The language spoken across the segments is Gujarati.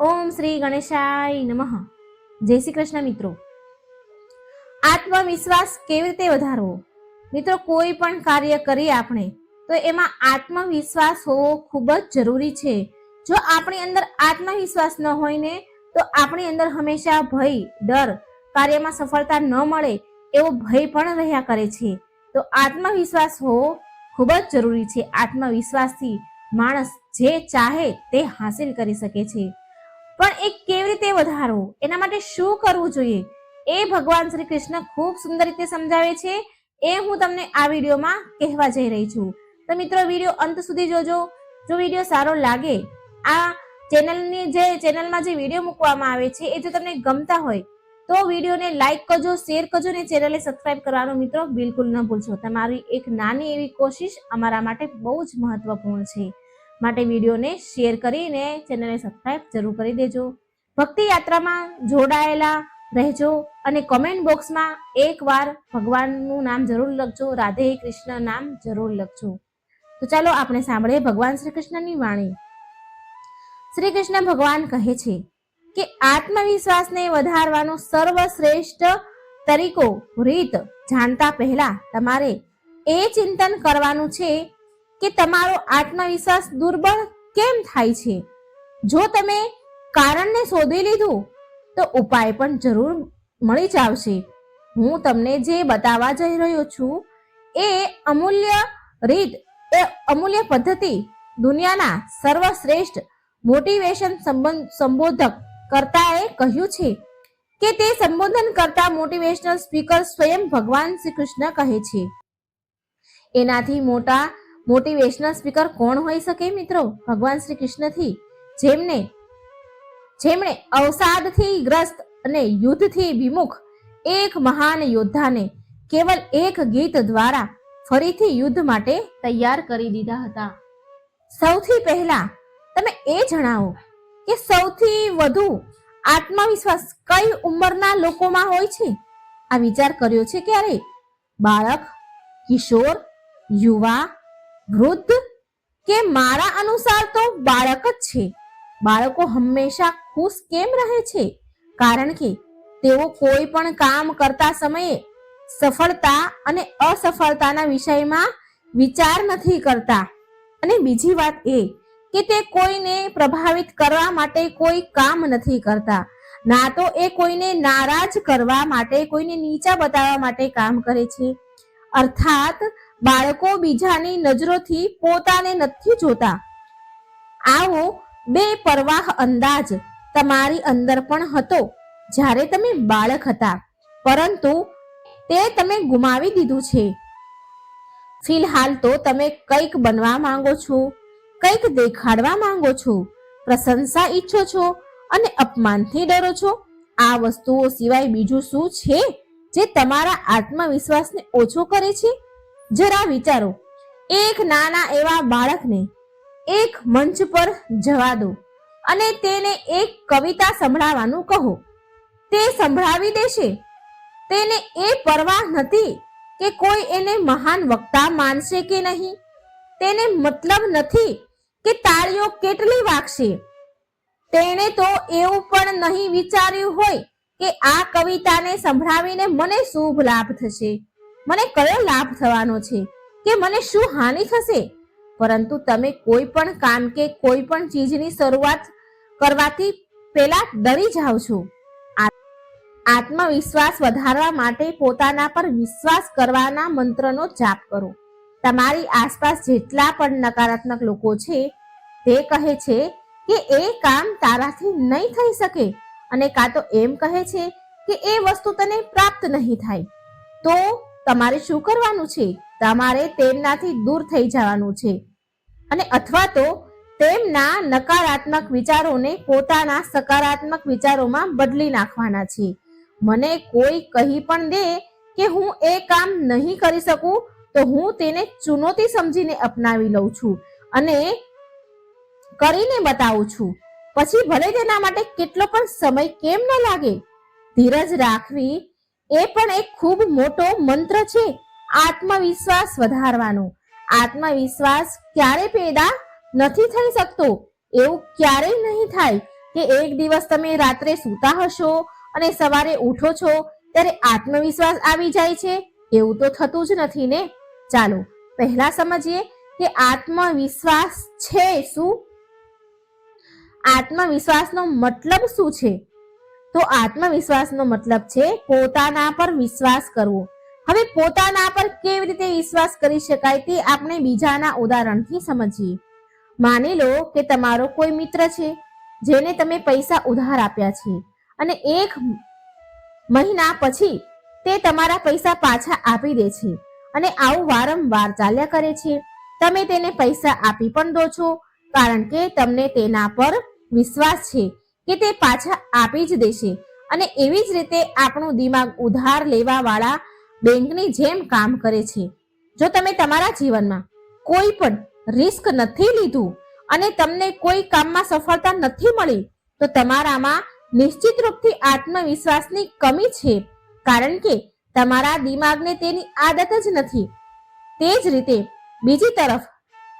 ઓમ શ્રી ગણેશાય નમઃ. જય શ્રી કૃષ્ણ મિત્રો. આત્મવિશ્વાસ કેવી રીતે વધારવો? મિત્રો, કોઈ પણ કાર્ય કરીએ આપણે, તો એમાં આત્મવિશ્વાસ હોવો ખૂબ જ જરૂરી છે. જો આપણી અંદર આત્મવિશ્વાસ ન હોય ને, તો આપણી અંદર હંમેશા ભય, ડર, કાર્યમાં સફળતા ન મળે એવો ભય પણ રહ્યા કરે છે. તો આત્મવિશ્વાસ હોવો ખૂબ જ જરૂરી છે. આત્મવિશ્વાસથી માણસ જે ચાહે તે હાંસિલ કરી શકે છે. પણ એ કેવી રીતે વધારવું? એના માટે શું કરવું જોઈએ? એ ભગવાન શ્રી કૃષ્ણ ખૂબ સુંદર રીતે સમજાવે છે. એ હું તમને આ વિડીયોમાં કહેવા જઈ રહી છું. તો મિત્રો, વીડિયો અંત સુધી જોજો. જો વીડિયો સારો લાગે, આ ચેનલની જે ચેનલમાં જે વીડિયો મૂકવામાં આવે છે, એ જો તમને ગમતા હોય, તો વિડીયોને લાઈક કરજો, શેર કરજો ને ચેનલને સબસ્ક્રાઇબ કરવાનું મિત્રો, બિલકુલ ન ભૂલશો. તમારી એક નાની એવી કોશિશ અમારા માટે બહુ જ મહત્વપૂર્ણ છે. માટે વિડીયોને શેર કરીને ચેનલને સબસ્ક્રાઇબ જરૂર કરી દેજો. ભક્તિ યાત્રામાં જોડાયેલા રહેજો અને કોમેન્ટ બોક્સમાં એકવાર ભગવાનનું નામ જરૂર લખજો, રાધે કૃષ્ણ નામ જરૂર લખજો. તો ચાલો આપણે સાંભળીએ ભગવાન શ્રી કૃષ્ણની વાણી. શ્રી કૃષ્ણ ભગવાન કહે છે કે આત્મવિશ્વાસને વધારવાનો સર્વશ્રેષ્ઠ તરીકો રીત જાણતા પહેલા તમારે એ ચિંતન કરવાનું છે કે તમારો આત્મવિશ્વાસ દુર્બળ કેમ થાય છે? જો તમે કારણને શોધી લીધું, તો ઉપાય પણ જરૂર મળી જ હું તમને જે બતાવવા જઈ રહ્યો છું, એ અમૂલ્ય રીત, એ અમૂલ્ય પદ્ધતિ દુનિયાના સર્વશ્રેષ્ઠ મોટિવેશન સંબંધ, સંબોધક કરતાએ કહ્યું છે કે તે સંબોધન કરતા મોટિવેશનલ સ્પીકર સ્વયં ભગવાન શ્રી કૃષ્ણ કહે છે. એનાથી મોટા મોટિવેશનલ સ્પીકર કોણ હોઈ શકે મિત્રો? ભગવાન શ્રી કૃષ્ણથી. જેમને, જેમણે અવસાદથી ગ્રસ્ત અને યુદ્ધથી વિમુખ એક મહાન યોદ્ધાને કેવલ એક ગીત દ્વારા ફરીથી યુદ્ધ માટે તૈયાર કરી દીધા હતા. સૌથી પહેલા તમે એ જણાવો કે સૌથી વધુ આત્મવિશ્વાસ કઈ ઉંમરના લોકોમાં હોય છે? આ વિચાર કર્યો છે ક્યારે? બાળક, કિશોર, યુવા વૃદ્ધ કે મારા અનુસાર તો બાળક જ છે. બાળકો હંમેશા ખુશ કેમ રહે છે? કારણ કે તેઓ કોઈ પણ કામ કરતા સમયે સફળતા અને અસફળતાના વિષયમાં વિચાર નથી કરતા. અને બીજી વાત એ કે તે કોઈને પ્રભાવિત કરવા માટે કોઈ કામ નથી કરતા. ના તો એ કોઈને નારાજ કરવા માટે, કોઈને નીચા બતાવવા માટે કામ કરે છે. અર્થાત બાળકો બીજાની નજરોથી પોતાને નથી જોતા. આવો બે પરવાહ અંદાજ તમારી અંદર પણ હતો. જ્યારે તમે બાળક હતા, પરંતુ તે તમે ગુમાવી દીધું છે. ફિલહાલ તો તમે કંઈક બનવા માંગો છો, કંઈક દેખાડવા માંગો છો, પ્રશંસા ઈચ્છો છો અને અપમાનથી ડરો છો. આ વસ્તુઓ સિવાય બીજું શું છે જે તમારા આત્મવિશ્વાસને ઓછો કરે છે? જરા વિચારો. એક નાના એવા બાળકને એક મંચ પર જવા દો અને તેને એક કવિતા સંભળાવવાનું કહો. તે સંભળાવી દેશે? તેને એ પરવાહ નથી કે કોઈ એને મહાન વક્તા માનશે કે નહીં? તેને મતલબ નથી કે તાળીઓ કેટલી વાગશે? તેણે તો એવું પણ નહીં વિચાર્યું હોય કે આ કવિતાને સંભળાવીને મને શુભ લાભ થશે. મને કયો લાભ થવાનો છે? કે મને શું હાનિ થશે? પરંતુ તમે કોઈ પણ કામ કે કોઈ પણ ચીજની શરૂઆત કરવાથી પહેલા ડરી જાઓ છો. આત્મવિશ્વાસ વધારવા માટે પોતાના પર વિશ્વાસ કરવાના મંત્રનો જાપ કરો. તમારી આસપાસ જેટલા પણ નકારાત્મક લોકો છે, તે કહે છે કે એ કામ તારાથી નહીં થઈ શકે અને કાં તો એમ કહે છે કે એ વસ્તુ તને પ્રાપ્ત નહીં થાય. તો તમારે શું કરવાનું છે? તમારે તેમનાથી દૂર થઈ જવાનું છે. અને અથવા તો તેમના નકારાત્મક વિચારોને પોતાના સકારાત્મક વિચારોમાં બદલી નાખવાના છે. મને કોઈ કહી પણ દે કે હું એ કામ નહીં કરી શકું, તો હું તેને ચુનૌતી સમજીને અપનાવી લઉં છું અને કરીને બતાવું છું. પછી ભલે તેના માટે કેટલો પણ સમય કેમ ન લાગે? ધીરજ રાખવી એ પણ એક ખૂબ મોટો મંત્ર છે, આત્મવિશ્વાસ વધારવાનો. આત્મવિશ્વાસ ક્યારે પેદા નથી થઈ શકતો? એવું ક્યારેય નહીં થાય કે એક દિવસ તમે રાત્રે સૂતા હશો અને સવારે ઉઠો છો ત્યારે આત્મવિશ્વાસ આવી જાય છે? એવું તો થતું જ નથી ને? ચાલો, પહેલા સમજીએ કે આત્મવિશ્વાસ છે શું? આત્મવિશ્વાસનો મતલબ શું છે? તો આત્મવિશ્વાસનો મતલબ છે પોતાના પર વિશ્વાસ કરવો. હવે પોતાના પર કેવી રીતે વિશ્વાસ કરી શકાય તે આપણે બીજાના ઉદાહરણથી સમજીએ. માની લો કે તમારો કોઈ મિત્ર છે, જેને તમે પૈસા ઉધાર આપ્યા છે અને એક મહિના પછી તે તમારા પૈસા પાછા આપી દે છે અને આવું વારંવાર ચાલ્યા કરે છે. તમે તેને પૈસા આપી પણ દો છો, કારણ કે તમને તેના પર વિશ્વાસ છે. કે તે પાછા આપી જ દેશે. અને એવી જ રીતે આપણું દિમાગ ઉધાર લેવા વાળા બેંકની જેમ કામ કરે છે. જો તમે તમારા જીવનમાં કોઈ પણ રિસ્ક નથી લીધું અને તમને કોઈ કામમાં સફળતા નથી મળી, તો તમારામાં નિશ્ચિત રૂપથી આત્મવિશ્વાસની કમી છે. કારણ કે તમારા દિમાગને તેની આદત જ નથી. તે જ રીતે બીજી તરફ,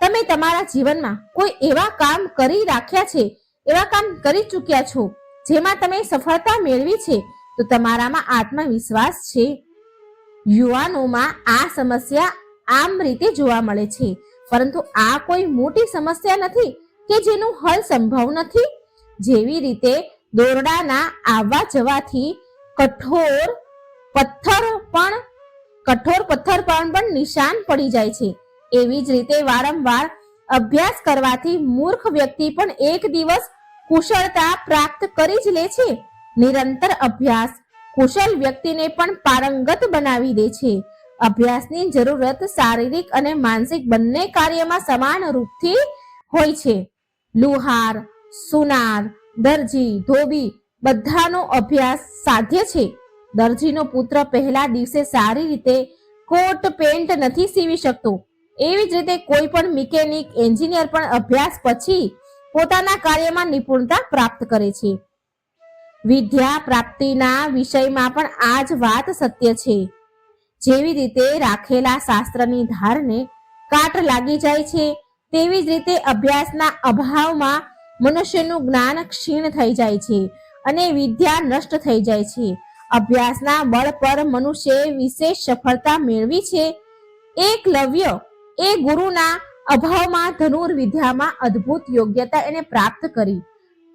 તમે તમારા જીવનમાં કોઈ એવા કામ કરી રાખ્યા છે એવા કામ કરી ચૂક્યા છો, જેમાં તમે સફળતા મેળવી છે, તો તમારામાં આત્મવિશ્વાસ છે. યુવાનોમાં આ સમસ્યા આમ રીતે જોવા મળે છે, પરંતુ આ કોઈ મોટી સમસ્યા નથી કે જેનું હલ સંભવ નથી. જેવી રીતે દોરડાના આવવા જવાથી કઠોર પથ્થર પણ, કઠોર પથ્થર પર પણ નિશાન પડી જાય છે. એવી જ રીતે વારંવાર અભ્યાસ કરવાથી મૂર્ખ વ્યક્તિ પણ એક દિવસ કુશળતા પ્રાપ્ત કરી જ લે છે. નિરંતર અભ્યાસ કુશળ વ્યક્તિને પણ પારંગત બનાવી દે છે. અભ્યાસની જરૂરત શારીરિક અને માનસિક બંને કાર્યમાં સમાન રૂપથી હોય છે. લુહાર, સુનાર, દરજી, ધોબી બધાનો અભ્યાસ સાધ્ય છે. દરજીનો પુત્ર પહેલા દિવસે સારી રીતે કોટ પેન્ટ નથી સીવી શકતો. એવી જ રીતે કોઈ પણ મિકેનિક, એન્જિનિયર પણ અભ્યાસ પછી પોતાના કાર્યમાં નિપુણતા પ્રાપ્ત કરે છે. વિદ્યા પ્રાપ્તિના વિષયમાં પણ આ જ વાત સત્ય છે. જેવી રીતે રાખેલા શાસ્ત્રની ધારને કાટ લાગી જાય છે, તેવી જ રીતે અભ્યાસના અભાવમાં મનુષ્યનું જ્ઞાન ક્ષીણ થઈ જાય છે અને વિદ્યા નષ્ટ થઈ જાય છે. અભ્યાસના બળ પર મનુષ્યએ વિશેષ સફળતા મેળવી છે. એકલવ્ય એ ગુરુના અભાવમાં ધનુર્વિદ્યામાં અદ્ભુત યોગ્યતા એને પ્રાપ્ત કરી.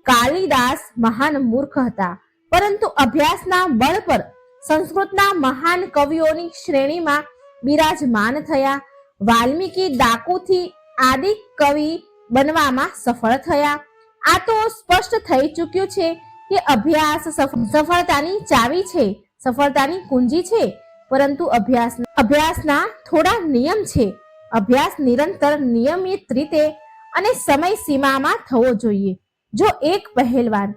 કાલિદાસ મહાન મૂર્ખ હતા, પરંતુ અભ્યાસના બળ પર સંસ્કૃતના મહાન કવિઓની શ્રેણીમાં બિરાજમાન થયા. વાલ્મીકી ડાકુથી આદિ કવિ બનવામાં સફળ થયા. આ તો સ્પષ્ટ થઈ ચૂક્યું છે કે અભ્યાસ સફ- સફળતાની ચાવી છે, સફળતાની કુંજી છે, પરંતુ અભ્યાસ, અભ્યાસના થોડા નિયમ છે. અભ્યાસ નિરંતર, નિયમિત રીતે અને સમય સીમામાં થવો જોઈએ. જો એક પહેલવાન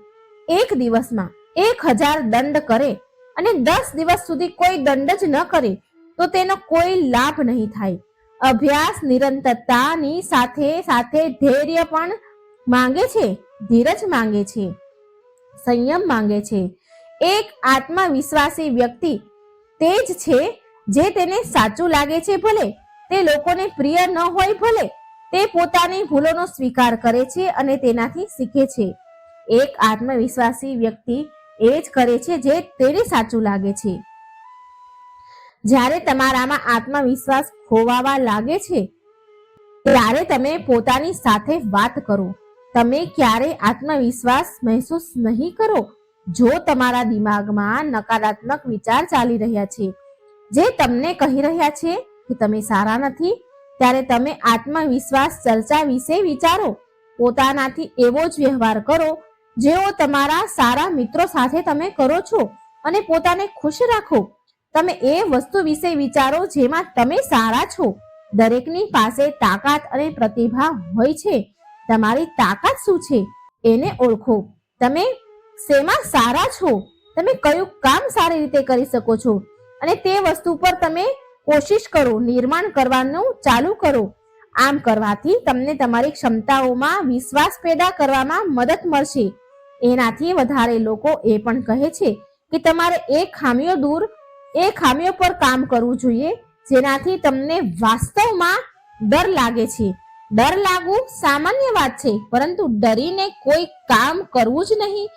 એક દિવસમાં એક હજાર દંડ કરે અને દસ દિવસ સુધી કોઈ દંડ જ ન કરે, તો તેનો કોઈ લાભ નહીં થાય. અભ્યાસ નિરંતરતાની સાથે સાથે ધૈર્ય પણ માંગે છે, ધીરજ માંગે છે, સંયમ માંગે છે. એક આત્મવિશ્વાસી વ્યક્તિ તે જ છે જે તેને સાચું લાગે છે ભલે તે લોકોને પ્રિય ન હોય ભલે, તે પોતાની ભૂલોનો સ્વીકાર કરે છે અને તેનાથી શીખે છે. એક આત્મવિશ્વાસી વ્યક્તિ એ જ કરે છે જે તેને સાચું લાગે છે. જ્યારે તમારામાં આત્મવિશ્વાસ ખોવાવા લાગે છે, ત્યારે તમે પોતાની સાથે વાત કરો. તમે ક્યારે આત્મવિશ્વાસ મહેસૂસ નહીં કરો? જો તમારા દિમાગમાં નકારાત્મક વિચાર ચાલી રહ્યા છે, જે તમને કહી રહ્યા છે કે તમે સારા નથી, ત્યારે તમે આત્મવિશ્વાસ ચર્ચા વિશે વિચારો. પોતાનાથી એવો જ વ્યવહાર કરો, જેવો તમારા સારા મિત્રો સાથે તમે કરો છો અને પોતાને ખુશ રાખો. તમે એ વસ્તુ વિશે વિચારો જેમાં તમે સારા છો. દરેકની પાસે તાકાત અને પ્રતિભા હોય છે. તમારી તાકાત શું છે? એને ઓળખો. તમે શેમાં સારા છો? તમે કયું કામ સારી રીતે કરી શકો છો? અને તે વસ્તુ પર તમે કોશિશ કરો, નિર્માણ કરવાનું ચાલુ કરો. આમ કરવાથી તમને તમારી ક્ષમતાઓમાં વિશ્વાસ પેદા કરવામાં મદદ મળશે. એનાથી વધારે લોકો એ પણ કહે છે કે તમારે એ ખામીઓ દૂર, એ ખામીઓ પર કામ કરવું જોઈએ, જેનાથી તમને વાસ્તવમાં ડર લાગે છે. ડર લાગવું સામાન્ય વાત છે, પરંતુ ડરીને કોઈ કામ કરવું જ નહીં.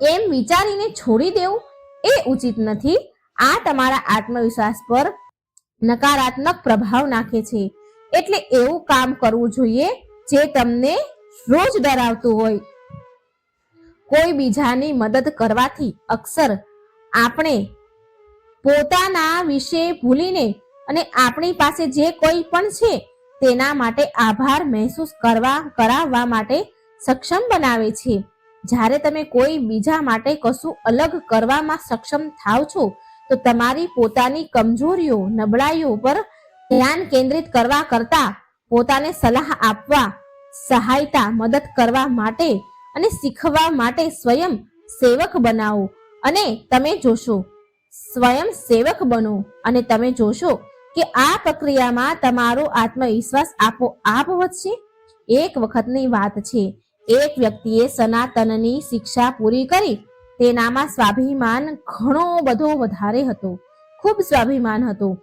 એમ વિચારીને છોડી દેવું એ ઉચિત નથી. આ તમારા આત્મવિશ્વાસ પર નકારાત્મક પ્રભાવ નાખે છે. એટલે એવું કામ કરવું જોઈએ જે તમને રોજ ડરાવતું હોય. કોઈ બીજાની મદદ કરવાથી અક્ષર આપણે પોતાના વિશે ભૂલીને અને આપણી પાસે જે કોઈ પણ છે તેના માટે આભાર મહેસૂસ કરવા, કરાવવા માટે સક્ષમ બનાવે છે. જ્યારે તમે કોઈ બીજા માટે કશું અલગ કરવામાં સક્ષમ થાવ છો તો તમારી પોતાની કમજોરીઓ, નબળાઈઓ પર ધ્યાન કેન્દ્રિત કરવા કરતા પોતાને સલાહ આપવા, સહાયતા, મદદ કરવા માટે અને શીખવા માટે સ્વયં સેવક બનાવો અને તમે જોશો, સ્વયં સેવક બનો અને તમે જોશો કે આ પ્રક્રિયામાં તમારો આત્મવિશ્વાસ આપો આપ વધશે. એક વખતની વાત છે, એક વ્યક્તિએ સનાતનની શિક્ષા પૂરી કરી તેનામાં સ્વાભિમાન ઘણો બધો વધારે હતો. ખૂબ સ્વાભિમાન હતો.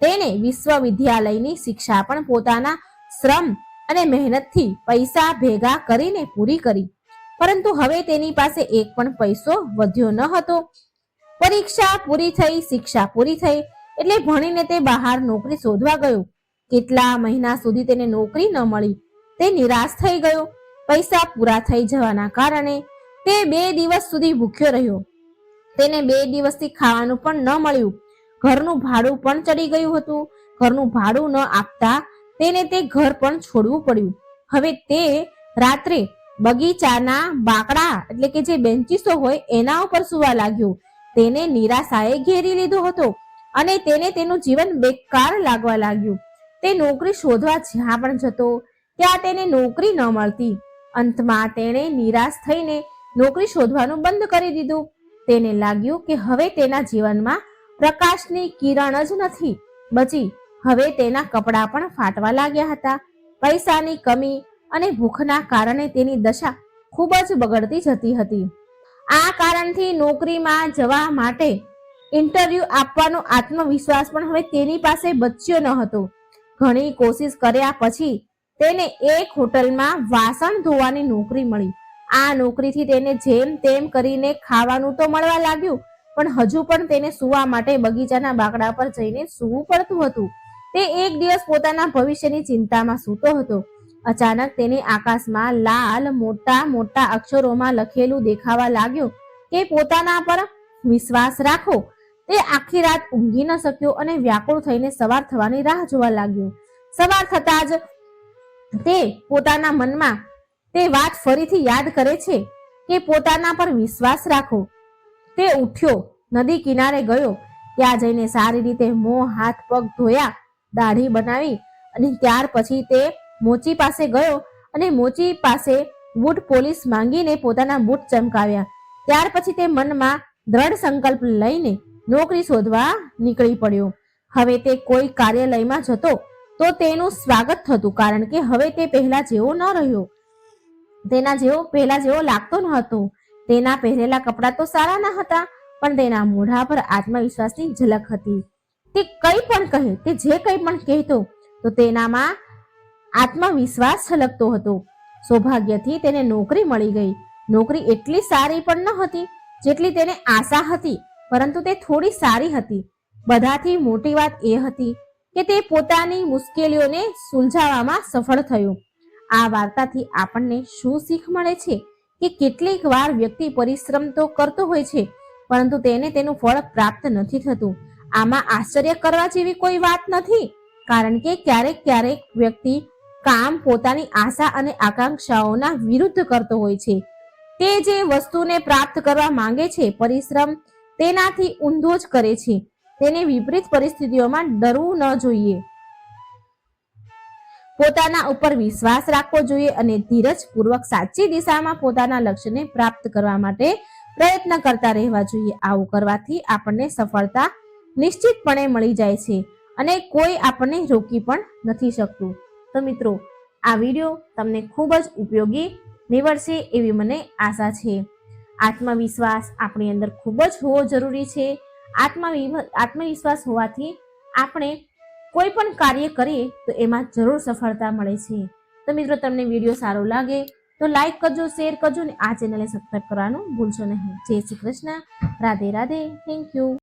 તેને વિશ્વવિદ્યાલયની શિક્ષા પણ પોતાના શ્રમ અને મહેનતથી પૈસા ભેગા કરીને પૂરી કરી. પરંતુ હવે તેની પાસે એક પણ પૈસો વધ્યો ન હતો. પરીક્ષા પૂરી થઈ, શિક્ષા પૂરી થઈ, એટલે ભણીને તે બહાર નોકરી શોધવા ગયો. કેટલા મહિના સુધી તેને નોકરી ન મળી. તે નિરાશ થઈ ગયો. પૈસા પૂરા થઈ જવાના કારણે તે બે દિવસ સુધી ભૂખ્યો રહ્યો. તેને બે દિવસથી ખાવાનું પણ ન મળ્યું. ઘરનું ભાડું પણ ચડી ગયું હતું. ઘરનું ભાડું ન આપતા તેને તે ઘર પણ છોડવું પડ્યું. હવે તે રાત્રે બગીચાના બાકડા એટલે કે જે બેન્ચીસો હોય એના ઉપર સુવા લાગ્યો. તેને નિરાશાએ ઘેરી લીધો હતો અને તેને તેનું જીવન બેકાર લાગવા લાગ્યું. તે નોકરી શોધવા જ્યાં પણ જતો, ત્યાં તેને નોકરી ન મળતી. અંતમાં તેણે નિરાશ થઈને નોકરી શોધવાનું બંધ કરી દીધું. તેને લાગ્યું કે હવે તેના જીવનમાં પ્રકાશની કિરણ જ નથી. બચી, હવે તેના કપડાં પણ ફાટવા લાગ્યા હતા. પૈસાની કમી અને ભૂખના કારણે તેની દશા ખૂબ જ બગડતી જતી હતી. આ કારણથી નોકરીમાં જવા માટે ઇન્ટરવ્યુ આપવાનો આત્મવિશ્વાસ પણ હવે તેની પાસે બચ્યો ન હતો. ઘણી કોશિશ કર્યા પછી તેને એક હોટલમાં વાસણ ધોવાની નોકરી મળી. આ નોકરીથી તેને જેમ તેમ કરીને ખાવાનું તો મળવા લાગ્યું, પણ હજુ પણ તેને સુવા માટે બગીચાના બાકડા પર જઈને સૂવું પડતું હતું. તે એક દિવસ પોતાના ભવિષ્યની ચિંતામાં સૂતો હતો. અચાનક તેને આકાશમાં લાલ, મોટા મોટા અક્ષરોમાં લખેલું દેખાવા લાગ્યું કે પોતાના પર વિશ્વાસ રાખો. તે આખી રાત ઊંઘી ન શક્યો અને વ્યાકુળ થઈને સવાર થવાની રાહ જોવા લાગ્યો. સવાર થતા જ તે પોતાના મનમાં તે વાત ફરીથી યાદ કરે છે કે પોતાના પર વિશ્વાસ રાખો. તે ઉઠ્યો, નદી કિનારે ગયો. ત્યાં જઈને સારી રીતે મોં, હાથ, પગ ધોયા, દાઢી બનાવી અને ત્યાર પછી તે મોચી પાસે ગયો અને મોચી પાસે બૂટ પોલીસ માંગીને પોતાના બૂટ ચમકાવ્યા. ત્યાર પછી તે મનમાં દ્રઢ સંકલ્પ લઈને નોકરી શોધવા નીકળી પડ્યો. હવે તે કોઈ કાર્યાલયમાં જતો તો તેનું સ્વાગત થતું, કારણ કે હવે તે પહેલા જેવો ન રહ્યો. તેના જેવો પહેલા જેવો લાગતો ન હતો. તેના પહેરેલા કપડાં તો સારા ન હતા, પણ તેના મોઢા પર આત્મવિશ્વાસની ઝલક હતી. તે કંઈ પણ કહે, તે જે કંઈ પણ કહેતો, તો તેનામાં આત્મવિશ્વાસ છલકતો હતો. સૌભાગ્યથી તેને નોકરી મળી ગઈ. નોકરી એટલી સારી પણ ન હતી, જેટલી તેને આશા હતી, પરંતુ તે થોડી સારી હતી. બધાથી મોટી વાત એ હતી કે તે પોતાની મુશ્કેલીઓને સુલઝાવવામાં સફળ થયો. આ વાર્તાથી આપણને શું શીખ મળે છે કે કેટલીક વાર વ્યક્તિ પરિશ્રમ તો કરતો હોય છે, પરંતુ તેને તેનું ફળ પ્રાપ્ત નથી થતું. આમાં આશ્ચર્ય કરવા જેવી કોઈ વાત નથી, કારણ કે ક્યારેક ક્યારેક વ્યક્તિ કામ પોતાની આશા અને આકાંક્ષાઓના વિરુદ્ધ કરતો હોય છે. તે જે વસ્તુને પ્રાપ્ત કરવા માંગે છે, પરિશ્રમ તેનાથી ઊંધો જ કરે છે. તેને વિપરીત પરિસ્થિતિઓમાં ડરવું ન જોઈએ. પોતાના ઉપર વિશ્વાસ રાખવો જોઈએ અને ધીરજપૂર્વક સાચી દિશામાં પોતાના લક્ષ્યને પ્રાપ્ત કરવા માટે પ્રયત્ન કરતા રહેવા જોઈએ. આવું કરવાથી આપણને સફળતા નિશ્ચિતપણે મળી જાય છે અને કોઈ આપણને રોકી પણ નથી શકતું. તો મિત્રો, આ વીડિયો તમને ખૂબ જ ઉપયોગી નીવડશે એવી મને આશા છે. આત્મવિશ્વાસ આપણી અંદર ખૂબ જ હોવો જરૂરી છે. આત્મવિ, આત્મવિશ્વાસ હોવાથી આપણે કોઈ પણ કાર્ય કરીએ તો એમાં જરૂર સફળતા મળે છે. તો મિત્રો, તમને વીડિયો સારો લાગે તો લાઈક કરજો શેર કરજો ને આ ચેનલને સબસ્ક્રાઈબ કરવાનું ભૂલશો નહીં. જય શ્રી કૃષ્ણ. રાધે રાધે. Thank you